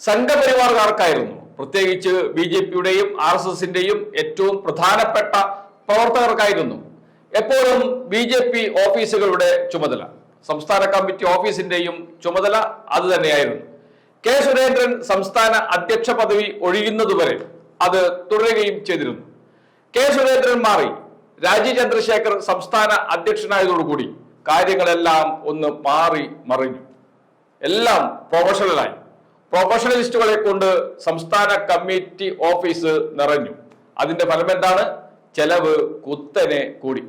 സംഘപരിവാറുകാർക്കായിരുന്നു. പ്രത്യേകിച്ച് B J പിയുടെയും R S എസിന്റെയും ഏറ്റവും പ്രധാനപ്പെട്ട പ്രവർത്തകർക്കായിരുന്നു. എപ്പോഴും ബി ജെ പി ഓഫീസുകളുടെ ചുമതല. സംസ്ഥാന കമ്മിറ്റി ഓഫീസിന്റെയും ചുമതല അത് തന്നെയായിരുന്നു കെ സുരേന്ദ്രൻ സംസ്ഥാന അധ്യക്ഷ പദവി ഒഴിയുന്നതുവരെ അത് തുടരുകയും ചെയ്തിരുന്നു. കെ സുരേന്ദ്രൻ മാറി. രാജീവ് ചന്ദ്രശേഖർ സംസ്ഥാന അധ്യക്ഷനായതോടുകൂടി കാര്യങ്ങളെല്ലാം ഒന്ന് മാറി മറിഞ്ഞു. എല്ലാം പ്രൊഫഷണലായി. പ്രൊഫഷണലിസ്റ്റുകളെ കൊണ്ട് സംസ്ഥാന കമ്മിറ്റി ഓഫീസ് നിറഞ്ഞു. അതിന്റെ ഫലം എന്താണ് ചെലവ് കുത്തനെ കൂടി.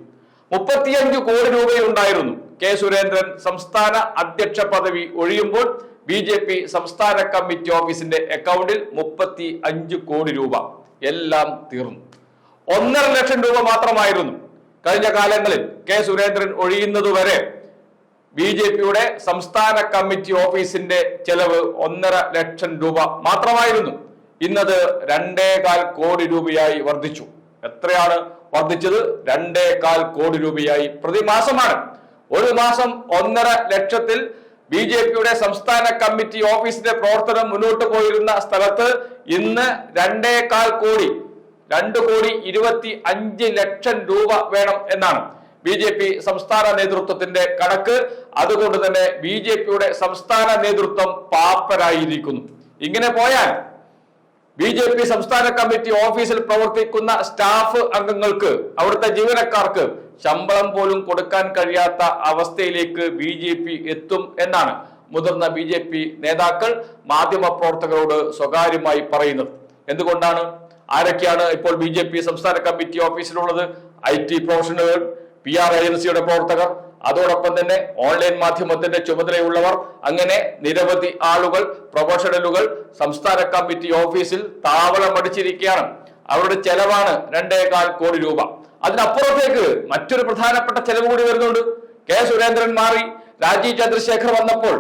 മുപ്പത്തിയഞ്ച് കോടി രൂപയുണ്ടായിരുന്നു. കെ സുരേന്ദ്രൻ സംസ്ഥാന അധ്യക്ഷ പദവി ഒഴിയുമ്പോൾ ബി ജെ പി സംസ്ഥാന കമ്മിറ്റി ഓഫീസിന്റെ അക്കൗണ്ടിൽ മുപ്പത്തി അഞ്ച് കോടി രൂപ. എല്ലാം തീർന്നു. ഒന്നര ലക്ഷം രൂപ മാത്രമായിരുന്നു കഴിഞ്ഞ കാലങ്ങളിൽ കെ സുരേന്ദ്രൻ ഒഴിയുന്നതുവരെ ബി ജെ പിയുടെ സംസ്ഥാന കമ്മിറ്റി ഓഫീസിന്റെ ചെലവ് ഒന്നര ലക്ഷം രൂപ മാത്രമായിരുന്നു. ഇന്നത് രണ്ടേകാൽ കോടി രൂപയായി വർദ്ധിച്ചു. എത്രയാണ് വർദ്ധിച്ചത്? രണ്ടേകാൽ കോടി രൂപയായി പ്രതിമാസമാണ്. ഒരു മാസം ഒന്നര ലക്ഷത്തിൽ ബി ജെ പിയുടെ സംസ്ഥാന കമ്മിറ്റി ഓഫീസിന്റെ പ്രവർത്തനം മുന്നോട്ട് പോയിരുന്ന സ്ഥലത്ത് ഇന്ന് രണ്ടേകാൽ കോടി രണ്ട് കോടി ഇരുപത്തി അഞ്ച് ലക്ഷം രൂപ വേണം എന്നാണ്. ബി ജെ പി സംസ്ഥാന നേതൃത്വത്തിന്റെ കണക്ക്. അതുകൊണ്ട് തന്നെ ബി ജെ പിയുടെ സംസ്ഥാന നേതൃത്വം പാപ്പരായിരിക്കുന്നു. ഇങ്ങനെ പോയാൽ ബി ജെ പി സംസ്ഥാന കമ്മിറ്റി ഓഫീസിൽ പ്രവർത്തിക്കുന്ന സ്റ്റാഫ് അംഗങ്ങൾക്ക് അവിടുത്തെ ജീവനക്കാർക്ക് ശമ്പളം പോലും കൊടുക്കാൻ കഴിയാത്ത അവസ്ഥയിലേക്ക് ബി ജെ പി എത്തും എന്നാണ് മുതിർന്ന ബി ജെ പി നേതാക്കൾ മാധ്യമ പ്രവർത്തകരോട് സ്വകാര്യമായി പറയുന്നത്. എന്തുകൊണ്ടാണ്? ആരൊക്കെയാണ് ഇപ്പോൾ ബി ജെ പി സംസ്ഥാന കമ്മിറ്റി ഓഫീസിലുള്ളത്? ഐ ടി പ്രൊഫഷണലുകൾ പി ആർ ഏജൻസിയുടെ പ്രവർത്തകർ അതോടൊപ്പം തന്നെ ഓൺലൈൻ മാധ്യമത്തിന്റെ ചുമതലയുള്ളവർ അങ്ങനെ നിരവധി ആളുകൾ പ്രൊഫഷണലുകൾ സംസ്ഥാന കമ്മിറ്റി ഓഫീസിൽ താവളം താവളമടിച്ചിരിക്കുകയാണ് അവരുടെ ചെലവാണ് രണ്ടേകാൽ കോടി രൂപ. അതിനപ്പുറത്തേക്ക് മറ്റൊരു പ്രധാനപ്പെട്ട ചെലവ് കൂടി വരുന്നുണ്ട്. കെ സുരേന്ദ്രൻ മാറി രാജീവ് ചന്ദ്രശേഖർ വന്നപ്പോൾ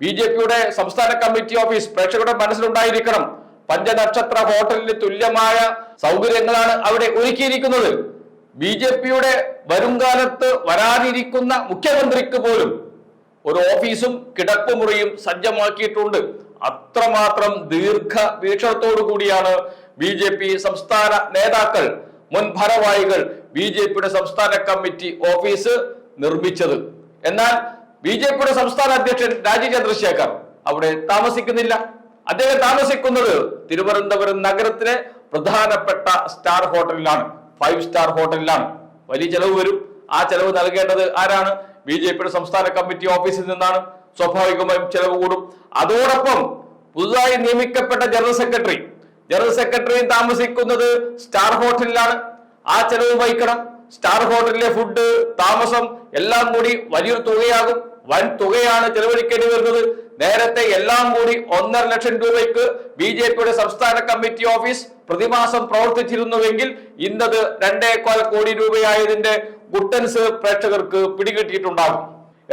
ബി ജെ പിയുടെ സംസ്ഥാന കമ്മിറ്റി ഓഫീസ് പ്രേക്ഷകരുടെ മനസ്സിലുണ്ടായിരിക്കണം. പഞ്ചനക്ഷത്ര ഹോട്ടലിന് തുല്യമായ സൗകര്യങ്ങളാണ് അവിടെ ഒരുക്കിയിരിക്കുന്നത്. ബി ജെ പിയുടെ വരുംകാലത്ത് വരാനിരിക്കുന്ന മുഖ്യമന്ത്രിക്ക് പോലും ഒരു ഓഫീസും കിടപ്പുമുറിയും സജ്ജമാക്കിയിട്ടുണ്ട്. അത്രമാത്രം ദീർഘ വീക്ഷണത്തോടു കൂടിയാണ് ബി ജെ പി സംസ്ഥാന നേതാക്കൾ മുൻ ഭാരവാഹികൾ ബി ജെ പിയുടെ സംസ്ഥാന കമ്മിറ്റി ഓഫീസ് നിർമ്മിച്ചത്. എന്നാൽ ബി ജെ പിയുടെ സംസ്ഥാന അധ്യക്ഷൻ രാജീവ് ചന്ദ്രശേഖർ അവിടെ താമസിക്കുന്നില്ല. അദ്ദേഹം താമസിക്കുന്നത് തിരുവനന്തപുരം നഗരത്തിലെ പ്രധാനപ്പെട്ട സ്റ്റാർ ഹോട്ടലിലാണ്. ഫൈവ് സ്റ്റാർ ഹോട്ടലിലാണ്. വലിയ ചെലവ് വരും. ആ ചെലവ് നൽകേണ്ടത് ആരാണ്? ബി ജെ പിയുടെ സംസ്ഥാന കമ്മിറ്റി ഓഫീസിൽ നിന്നാണ്. സ്വാഭാവികമായും ചെലവ് കൂടും. അതോടൊപ്പം പുതുതായി നിയമിക്കപ്പെട്ട ജനറൽ സെക്രട്ടറി. ജനറൽ സെക്രട്ടറി താമസിക്കുന്നത് സ്റ്റാർ ഹോട്ടലിലാണ്. ആ ചെലവ് വഹിക്കണം. സ്റ്റാർ ഹോട്ടലിലെ ഫുഡ് താമസം എല്ലാം കൂടി വലിയൊരു തുകയാകും. വൻ തുകയാണ് ചെലവഴിക്കേണ്ടി വരുന്നത്. നേരത്തെ എല്ലാം കൂടി ഒന്നര ലക്ഷം രൂപയ്ക്ക് ബി ജെ പിയുടെ സംസ്ഥാന കമ്മിറ്റി ഓഫീസ് പ്രതിമാസം പ്രവർത്തിച്ചിരുന്നുവെങ്കിൽ ഇന്നത് രണ്ടേക്കാൽ കോടി രൂപയായതിന്റെ ഗുട്ടൻസ് പ്രേക്ഷകർക്ക് പിടികിട്ടിയിട്ടുണ്ടാകും.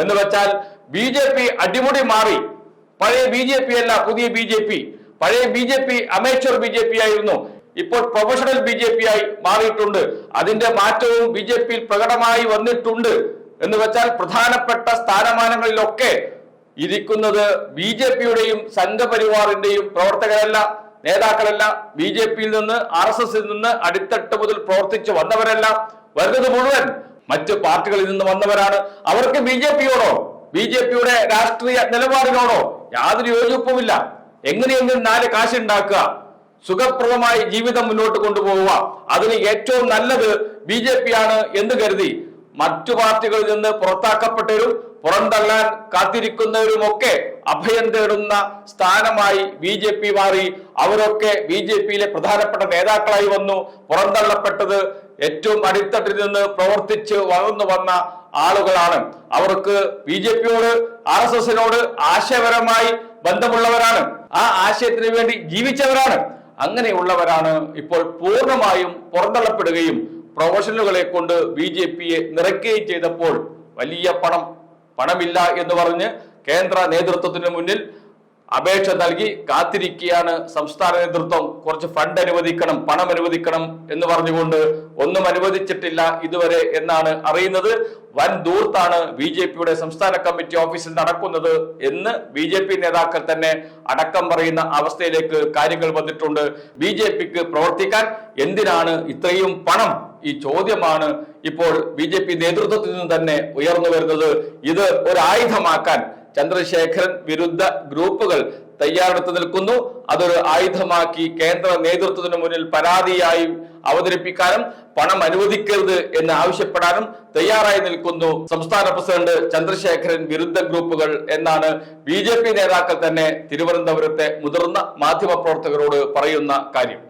എന്ന് വെച്ചാൽ ബി ജെ പി അടിമുടി മാറി പഴയ ബി ജെ പി അല്ല പുതിയ ബി ജെ പി പഴയ B J P amateur B J P ആയിരുന്നു. ഇപ്പോൾ പ്രൊഫഷണൽ ബി ജെ പി ആയി മാറിയിട്ടുണ്ട്. അതിന്റെ മാറ്റവും ബി ജെ പിയിൽ പ്രകടമായി വന്നിട്ടുണ്ട്. എന്ന് വെച്ചാൽ പ്രധാനപ്പെട്ട സ്ഥാനമാനങ്ങളിലൊക്കെ ഇരിക്കുന്നത് ബി ജെ പിയുടെയും സംഘപരിവാറിന്റെയും പ്രവർത്തകരല്ല നേതാക്കളല്ല. ബി ജെ പിയിൽ നിന്ന് ആർ എസ് എസിൽ നിന്ന് അടിത്തട്ട് മുതൽ പ്രവർത്തിച്ച് വന്നവരല്ല. വരുന്നത് മുഴുവൻ മറ്റ് പാർട്ടികളിൽ നിന്ന് വന്നവരാണ്. അവർക്ക് ബി ജെ പിയോടോ ബി ജെ പിയുടെ രാഷ്ട്രീയ നിലപാടിനോടോ യാതൊരു യോജിപ്പുമില്ല. എങ്ങനെയെങ്കിലും നാല് കാശുണ്ടാക്കുക സുഖപ്രദമായി ജീവിതം മുന്നോട്ട് കൊണ്ടുപോവുക. അതിന് ഏറ്റവും നല്ലത് ബി ജെ പി ആണ് എന്ന് കരുതി മറ്റു പാർട്ടികളിൽ നിന്ന് പുറത്താക്കപ്പെട്ടവരും പുറന്തള്ളാൻ കാത്തിരിക്കുന്നവരുമൊക്കെ അഭയം തേടുന്ന സ്ഥാനമായി ബി ജെ പി മാറി. അവരൊക്കെ ബി ജെ പിയിലെ പ്രധാനപ്പെട്ട നേതാക്കളായി വന്നു. പുറന്തള്ളപ്പെട്ടത് ഏറ്റവും അടിത്തട്ടിൽ നിന്ന് പ്രവർത്തിച്ച് വളർന്നു വന്ന ആളുകളാണ്. അവർക്ക് ബി ജെ പിയോട് ആർ എസ് എസിനോട് ആശയപരമായി ബന്ധമുള്ളവരാണ്. ആ ആശയത്തിന് വേണ്ടി ജീവിച്ചവരാണ്. അങ്ങനെയുള്ളവരാണ് ഇപ്പോൾ പൂർണമായും പുറന്തള്ളപ്പെടുകയും പ്രൊഫഷണലുകളെ കൊണ്ട് ബി ജെ പിയെ നിറയ്ക്കുകയും ചെയ്തപ്പോൾ വലിയ പണം പണമില്ല എന്ന് പറഞ്ഞ് കേന്ദ്ര നേതൃത്വത്തിന് മുന്നിൽ അപേക്ഷ നൽകി കാത്തിരിക്കുകയാണ് സംസ്ഥാന നേതൃത്വം. കുറച്ച് ഫണ്ട് അനുവദിക്കണം പണം അനുവദിക്കണം എന്ന് പറഞ്ഞുകൊണ്ട് ഒന്നും അനുവദിച്ചിട്ടില്ല ഇതുവരെ എന്നാണ് അറിയുന്നത്. വൻ ദൂർത്താണ് ബി ജെ പിയുടെ സംസ്ഥാന കമ്മിറ്റി ഓഫീസിൽ നടക്കുന്നത് എന്ന് ബി ജെ പി നേതാക്കൾ തന്നെ അടക്കം പറയുന്ന അവസ്ഥയിലേക്ക് കാര്യങ്ങൾ വന്നിട്ടുണ്ട്. ബി ജെ പിക്ക് പ്രവർത്തിക്കാൻ എന്തിനാണ് ഇത്രയും പണം? ഈ ചോദ്യമാണ് ഇപ്പോൾ ബി ജെ പി നേതൃത്വത്തിൽ നിന്ന് തന്നെ ഉയർന്നു വരുന്നത്. ഇത് ഒരു ആയുധമാക്കാൻ ചന്ദ്രശേഖരൻ വിരുദ്ധ ഗ്രൂപ്പുകൾ തയ്യാറെടുത്ത് നിൽക്കുന്നു. അതൊരു ആയുധമാക്കി കേന്ദ്ര നേതൃത്വത്തിന് മുന്നിൽ പരാതിയായി അവതരിപ്പിക്കാനും പണം അനുവദിക്കരുത് എന്ന് ആവശ്യപ്പെടാനും തയ്യാറായി നിൽക്കുന്നു. സംസ്ഥാന പ്രസിഡന്റ് ചന്ദ്രശേഖരൻ വിരുദ്ധ ഗ്രൂപ്പുകൾ എന്നാണ് ബി ജെ പി നേതാക്കൾ തന്നെ തിരുവനന്തപുരത്തെ മുതിർന്ന മാധ്യമപ്രവർത്തകരോട് പറയുന്ന കാര്യം.